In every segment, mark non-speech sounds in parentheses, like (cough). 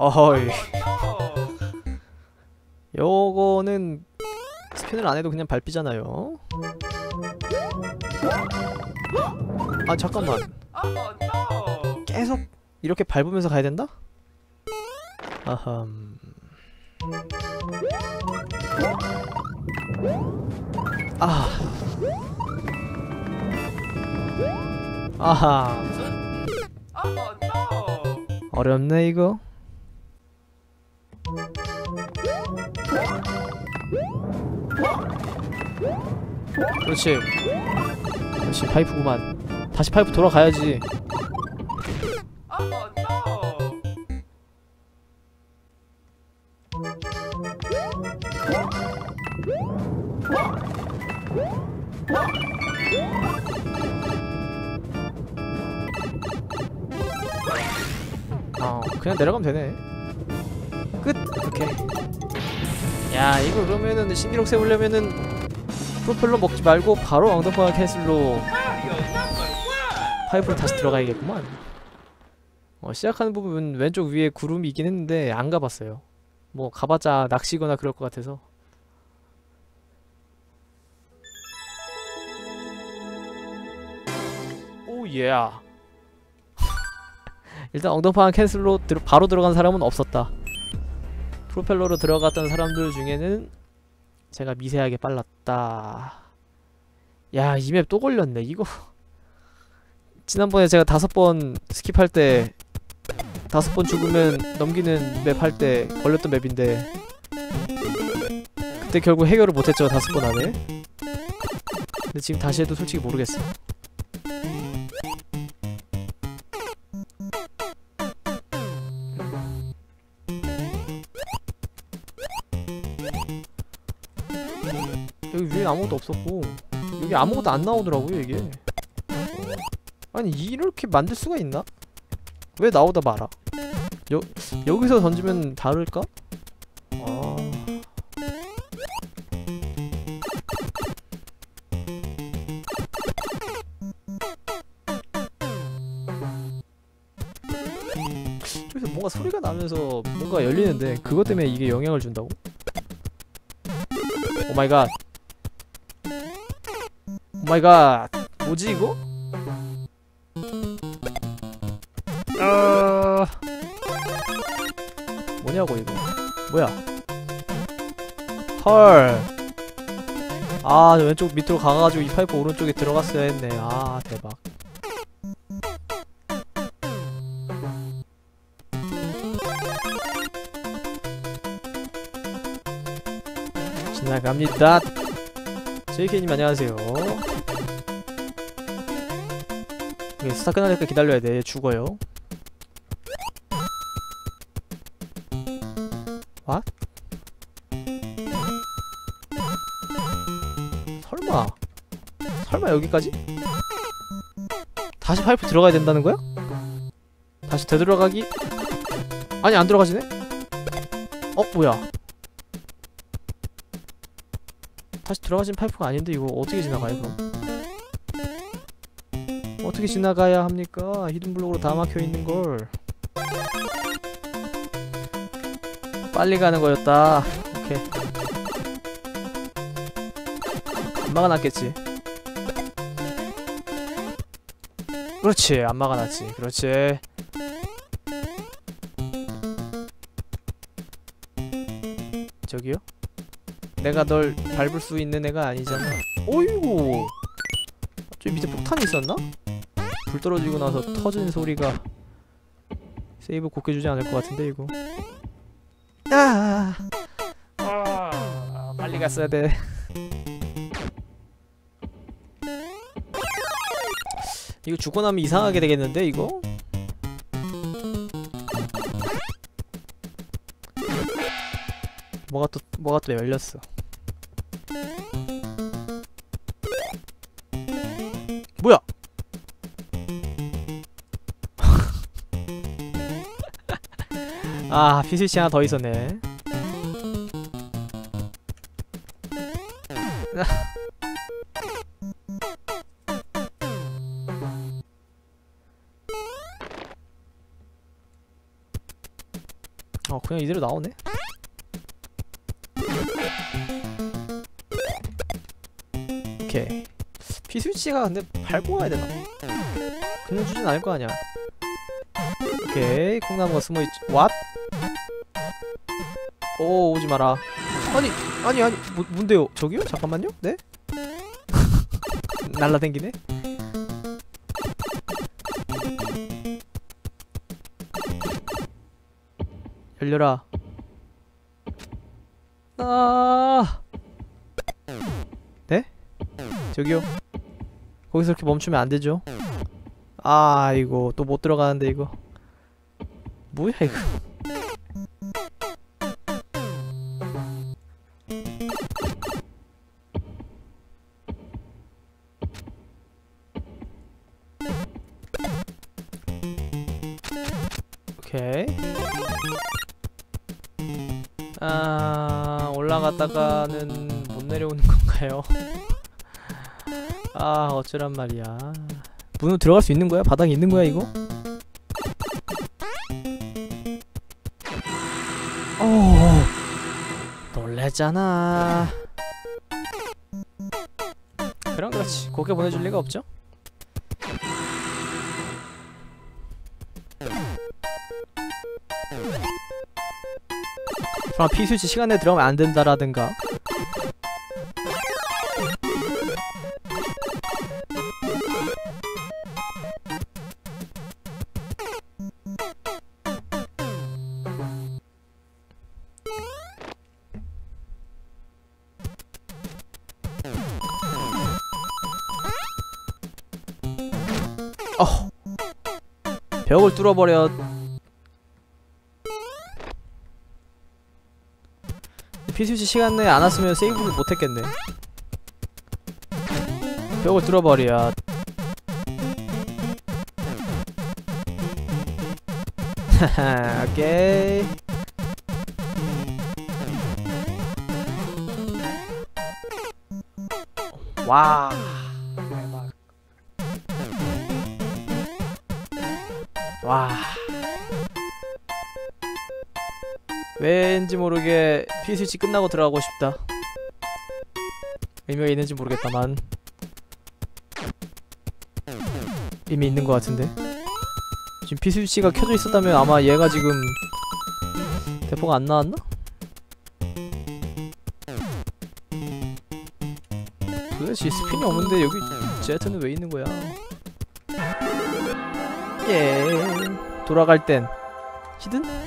어허이. (laughs) 요거는 스핀을 안해도 그냥 밟히잖아요. 아 잠깐만. 계속 이렇게 밟으면서 가야 된다? 아함 아. 아하. 어렵네 이거 그렇지. 그렇지 파이프구만. 다시 파이프 돌아가야지. 어 그냥 내려가면 되네. 끝. 오케이. 야 이거 그러면은 신기록 세우려면은 프로펠러 먹지 말고 바로 엉덩방아 캔슬로 파이프로 다시 들어가야겠구만. 어 시작하는 부분 왼쪽 위에 구름이 있긴 했는데 안 가봤어요. 뭐 가봤자 낚시거나 그럴 것 같아서. 오예 (laughs) 일단 엉덩방아 캔슬로 바로 들어간 사람은 없었다. 프로펠러로 들어갔던 사람들 중에는 제가 미세하게 빨랐다. 야 이 맵 또 걸렸네 이거. (laughs) 지난번에 제가 다섯 번 스킵할 때 다섯 번 죽으면 넘기는 맵 할 때 걸렸던 맵인데 그때 결국 해결을 못했죠 다섯 번 안에. 근데 지금 다시 해도 솔직히 모르겠어 아무것도 없었고 여기 아무것도 안 나오더라고요 이게 아니 이렇게 만들 수가 있나? 왜 나오다 말아? 여, 여기서 던지면 다를까? 아... 저기서 뭔가 소리가 나면서 뭔가 열리는데 그것 때문에 이게 영향을 준다고? 오 마이갓 오 마이 갓 뭐지 이거? 아 뭐냐고 이거 뭐야 헐 아, 저 왼쪽 밑으로 가가지고 이 파이프 오른쪽에 들어갔어야 했네. 아, 대박. 지나갑니다. JK님 안녕하세요. 스타 끝날 때까지 기다려야 돼. 죽어요. What? 설마 설마 여기까지? 다시 파이프 들어가야 된다는 거야? 다시 되돌아가기? 아니 안 들어가지네? 어 뭐야 다시 들어가진 파이프가 아닌데 이거 어떻게 지나가요 그럼? 어떻게 지나가야 합니까? 히든블록으로 다 막혀있는 걸. 빨리 가는 거였다. 오케이. 안 막아놨겠지. 그렇지 안 막아놨지. 그렇지. 저기요? 내가 널 밟을 수 있는 애가 아니잖아. 어이구! 저기 밑에 폭탄이 있었나? 불 떨어지고 나서 터진 소리가 세이브 곱게 주지 않을 것 같은데 이거. 아, 아 빨리 갔어야 돼. 이거 죽고 나면 이상하게 되겠는데 이거? 뭐가 또 뭐가 또 열렸어 아 피스위치 하나 더 있었네. 어 그냥 이대로 나오네? 오케이. 피스위치가 근데 밟고 가야 되나? 그냥 주진 않을 거 아니야. 오케이. 콩나무가 숨어있지. 왓? 오 오지 마라. 아니 아니 아니 뭐, 뭔데요? 저기요? 잠깐만요. 네? (laughs) 날라댕기네. 열려라. 아! 네? 저기요. 거기서 이렇게 멈추면 안 되죠? 아 이거 또 못 들어가는데 이거. 뭐야 이거 어쩌란 말이야 문으로 들어갈 수 있는 거야? 바닥에 있는 거야 이거? 어 놀랬잖아 그럼 그렇지 곱게 보내줄 리가 없죠? 설마 피스위치 시간에 들어가면 안 된다라든가 어. 벽을 뚫어버려. 피스위치 시간 내에 안 왔으면 세이브를 못했겠네. 벽을 뚫어버려. 하하 (laughs) 오케이. 와 왠지 모르게 피 스위치 끝나고 들어가고 싶다 의미가 있는지 모르겠다만 이미 있는 것 같은데 지금 피 스위치가 켜져 있었다면 아마 얘가 지금 대포가 안 나왔나? 도대체 스핀이 없는데 여기 제트는 왜 있는 거야? 예 돌아갈 땐 히든?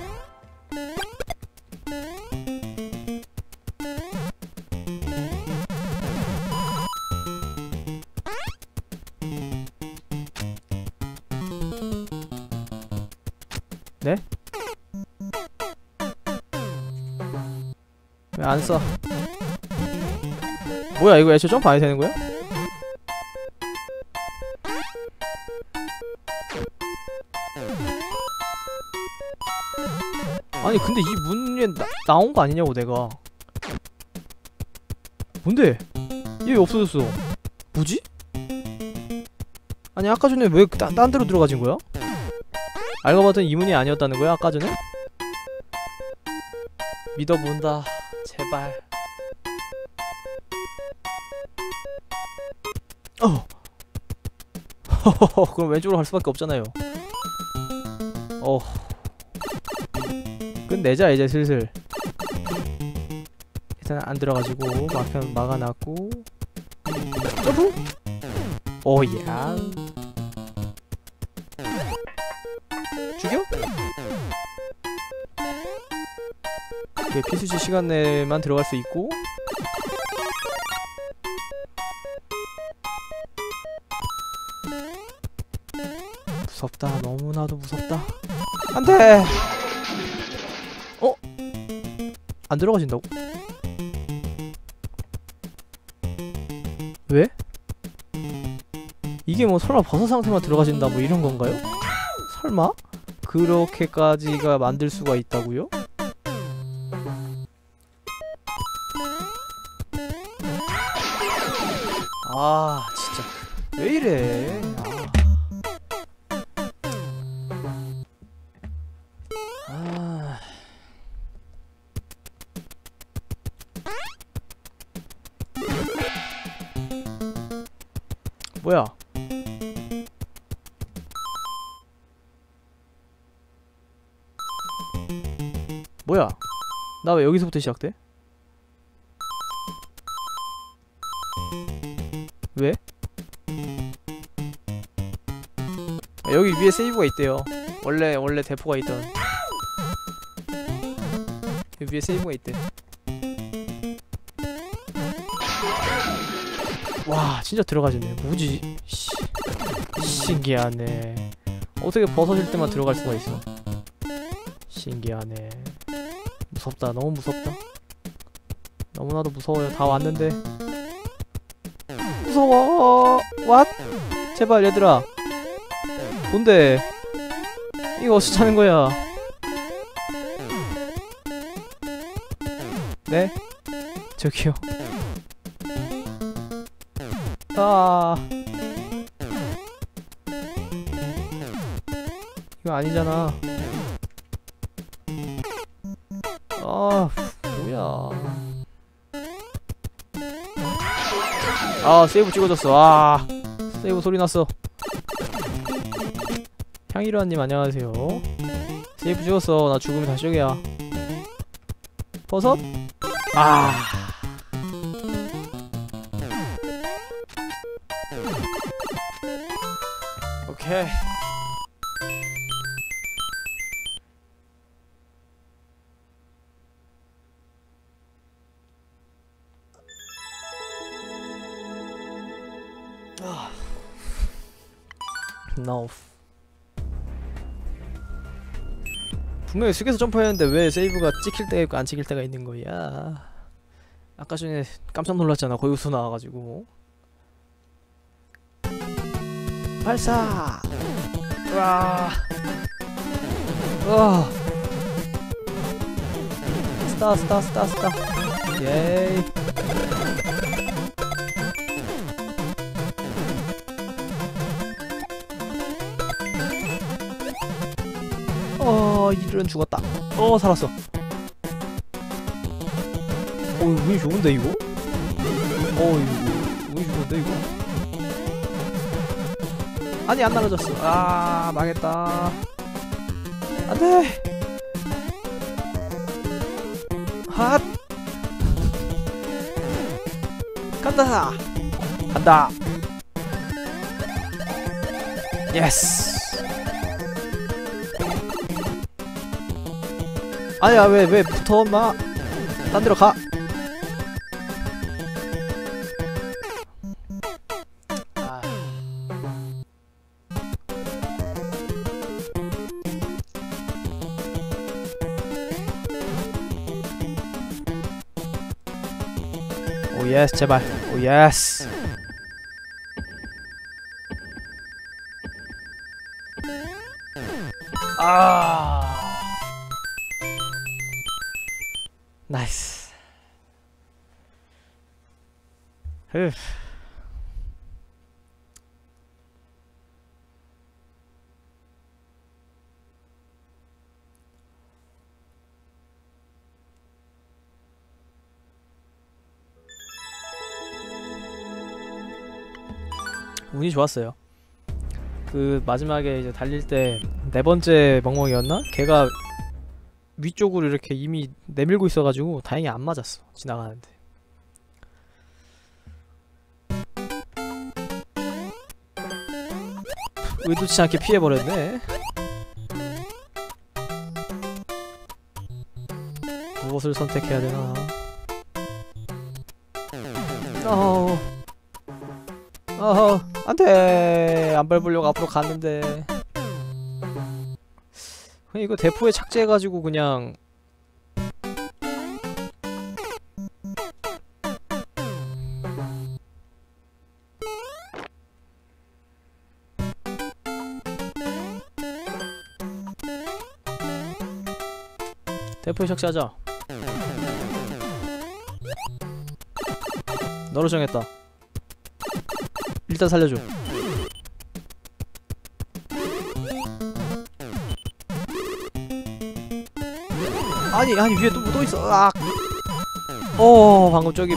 써? 뭐야 이거 애초에 점프 안 되는 거야? 아니 근데 이 문에 나, 나온 거 아니냐고 내가 뭔데? 얘 왜 없어졌어? 뭐지? 아니 아까 전에 왜 딴, 딴 데로 들어가진 거야? 알고 봤더니 이 문이 아니었다는 거야 아까 전에? 믿어본다 제발 어. (laughs) 그럼 왼쪽으로 갈 수밖에 없잖아요. 어. 끝내자 이제 슬슬. 일단 안 들어가지고 막편 막아놨고. 점프 오야 이게 피스지 시간 내만 들어갈 수 있고 무섭다 너무나도 무섭다 안돼 어? 안 들어가진다고? 왜? 이게 뭐 설마 버섯 상태만 들어가진다 뭐 이런 건가요? 설마? 그렇게까지가 만들 수가 있다고요? 아 진짜. 왜 이래 나 왜 여기서부터 시작돼? 왜? 아, 여기 위에 세이브가 있대요. 원래 원래 대포가 있던. 위에 세이브가 있대. 와 진짜 들어가지네. 뭐지? 씨, 신기하네. 어떻게 벗어질 때만 들어갈 수가 있어? 신기하네. 무섭다. 너무 무섭다. 너무나도 무서워요. 다 왔는데. 무서워. 왓? 제발 얘들아. 뭔데? 이거 어디서 차는 거야? 네? 저기요. 아. 이거 아니잖아. 아, 뭐야. 아, 세이브 찍어줬어. 아, 세이브 소리 났어. 향이로한님 안녕하세요. 세이브 찍었어. 나 죽으면 다시 여기야. 버섯? 아. No. 분명히 숙여서 점프했는데 왜 세이브가 찍힐 때가 있고 안 찍힐 때가 있는 거야? 아까 전에 깜짝 놀랐잖아. 거기서 나와가지고. 발사! 으아! 으아! 스타 스타 스타 스타 예이 이들은 죽었다. 어 살았어. 어 운이 좋은데 이거? 어 이거 운이 좋은데 이거? 아니 안 날아졌어. 아 망했다. 안돼! 핫! 간다! 간다! 예스 아니야 왜 왜 붙어 엄마? 딴 데로 가. 아. 오 예스 제발. 오 예스. 아 나이스 흐 운이 좋았어요. 그 마지막에 이제 달릴 때 네 번째 멍멍이었나? 걔가 위쪽으로 이렇게 이미 내밀고 있어가지고 다행히 안 맞았어 지나가는데. 의도치 않게 피해버렸네. 무엇을 선택해야 되나? 어허. 어허. 안돼 안 밟으려고 앞으로 갔는데 이거 대포에 착지해가지고 그냥 대포에 착지하자. 너로 정했다. 일단 살려줘 아니 아니 위에 또, 또 있어 아. 어 방금 저기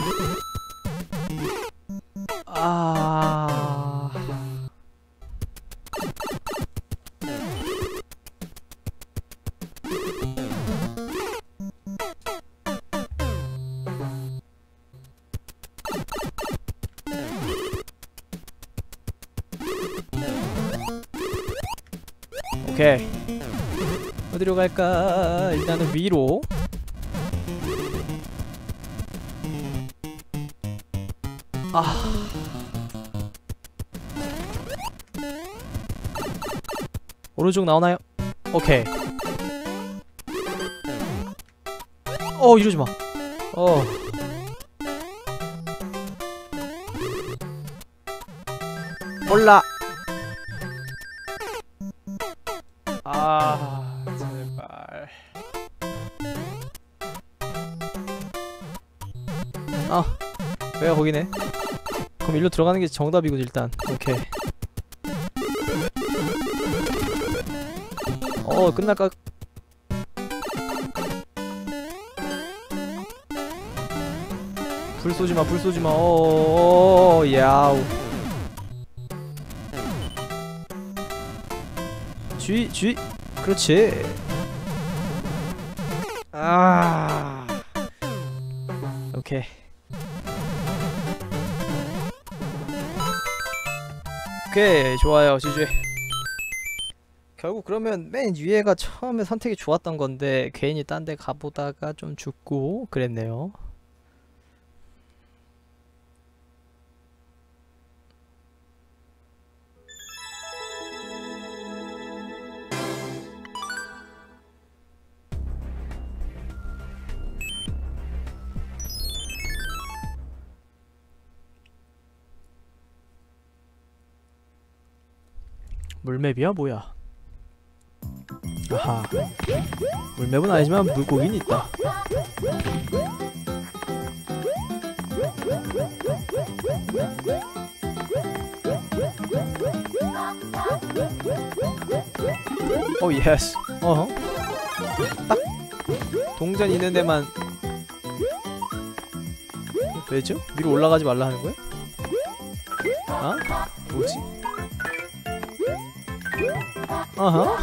아. 오른쪽 나오나요? 오케이. 어 이러지 마. 어. 몰라. 아 제발. 아 왜가 거기네 일로 들어가는 게 정답이고 일단 오케이 어 끝날까 불 쏘지마 불 쏘지마 어어어 야우 쥐, 쥐. 그렇지. 아. 오케이. 오케이, 좋아요, 지지. 결국 그러면 맨 위에가 처음에 선택이 좋았던 건데 괜히 딴 데 가보다가 좀 죽고 그랬네요. 물맵이야 뭐야? 아하 물맵은 아니지만 물고기는 있다 오 예스 어허 딱 동전 있는 데만 왜죠? 위로 올라가지 말라 하는 거야? 아? 뭐지? 아하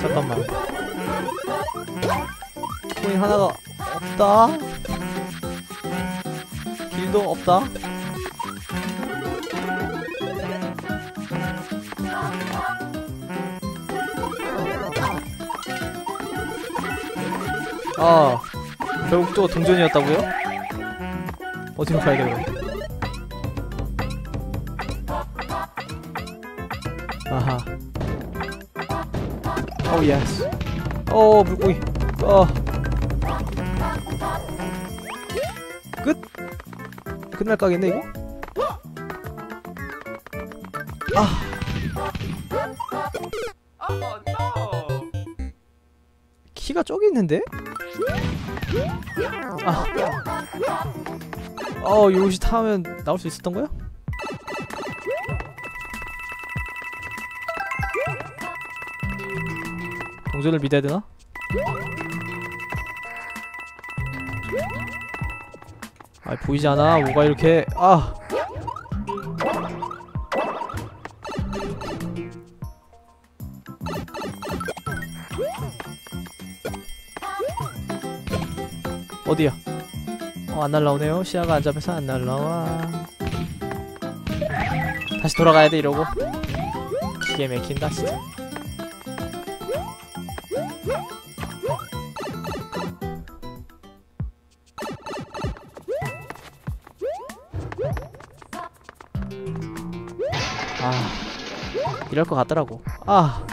잠깐만. 코인 하나가 없다? 길도 없다 아 결국 또 동전이었다고요? 어디로 가야 돼 그럼? 아하 오 예스 오 물고기 어 끝? 끝날 까겠네 이거? 아 키가 저기 있는데? 아. 어, 요시 타면 나올 수 있었던 거야? 동전을 믿어야 되나? 아, 보이지 않아. 뭐가 이렇게 아. 어디야? 어, 안 날라오네요. 시야가 안 잡혀서 안 날라와. 다시 돌아가야 돼, 이러고. 기계 맥힌다, 진짜. 아, 이럴 것 같더라고. 아.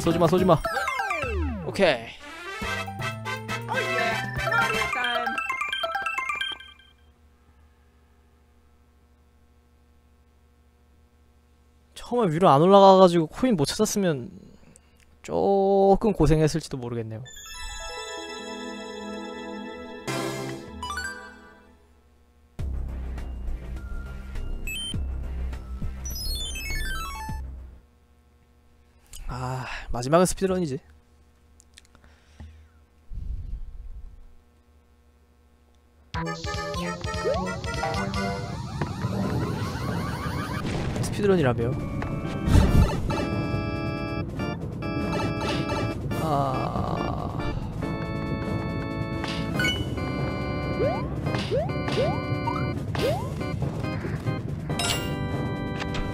쏘지마 쏘지마 쏘지마. 오케이. 처음에 위로 안 올라가가지고 코인 못 찾았으면 조금 고생했을지도 모르겠네요 마지막은 스피드런이지. 스피드런이라며? 아...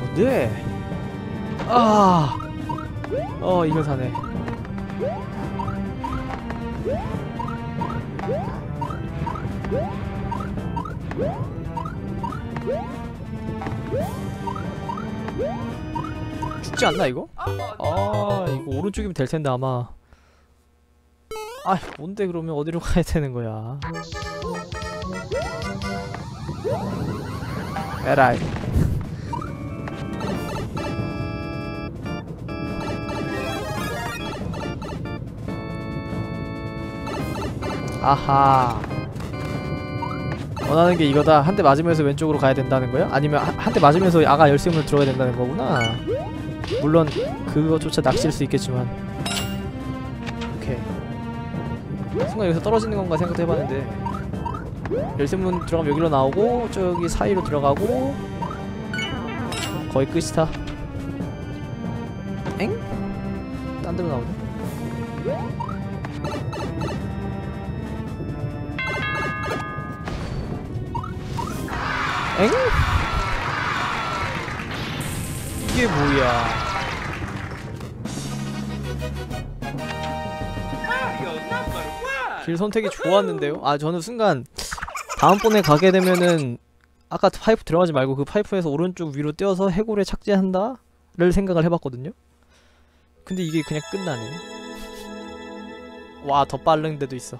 뭔데? 아... 어 이거 사네. 죽지 않나 이거? 아 이거 오른쪽이면 될 텐데 아마. 아 뭔데 그러면? 어디로 (laughs) 가야 되는 거야? 에라이 아하. 원하는 게 이거다. 한 대 맞으면서 왼쪽으로 가야 된다는 거야? 아니면 한 대 맞으면서 아가 열쇠문을 들어가야 된다는 거구나. 물론 그거조차 낚시일 수 있겠지만. 오케이. 순간 여기서 떨어지는 건가 생각도 해봤는데. 열쇠문 들어가면 여기로 나오고 저기 사이로 들어가고. 거의 끝이다. 엥? 딴 데로 나오네 엥? 이게 뭐야 길 선택이 좋았는데요? 아 저는 순간 다음번에 가게 되면은 아까 파이프 들어가지 말고 그 파이프에서 오른쪽 위로 떼어서 해골에 착지한다? 를 생각을 해봤거든요? 근데 이게 그냥 끝나네 와 더 빠른 데도 있어